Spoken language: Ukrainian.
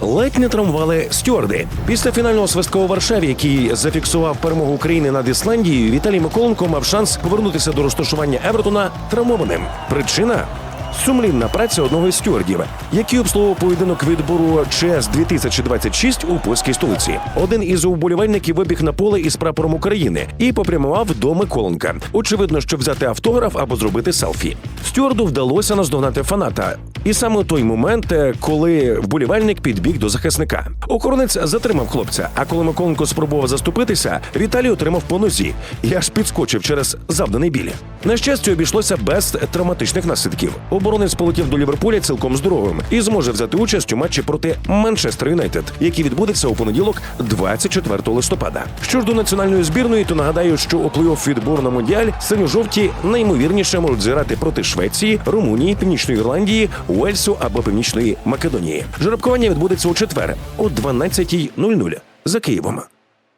Ледь не травмували стюарди. Після фінального свистка у Варшаві, який зафіксував перемогу України над Ісландією, Віталій Миколенко мав шанс повернутися до розташування Евертона травмованим. Причина сумлінна праця одного із стюардів, який обслуговував поєдинок відбору ЧС 2026 у польській столиці. Один із уболівальників вибіг на поле із прапором України і попрямував до Миколенка. Очевидно, щоб взяти автограф або зробити селфі. Стюарду вдалося наздогнати фаната. І саме той момент, е, коли вболівальник підбіг до захисника. Охоронець затримав хлопця. А коли Миколенко спробував заступитися, Віталій отримав по нозі і аж підскочив через завданий біль. На щастя, обійшлося без травматичних наслідків. Оборонець полетів до Ліверпуля цілком здоровим і зможе взяти участь у матчі проти Манчестер Юнайтед, який відбудеться у понеділок, 24 листопада. Що ж до національної збірної, то нагадаю, що у плей-офф відбору на мондіаль синьо-жовті наймовірніше можуть зіграти проти Швеції, Румунії, Північної Ірландії, Уельсу або Північної Македонії. Жеребкування відбудеться у четвер о 12.00 за Києвом.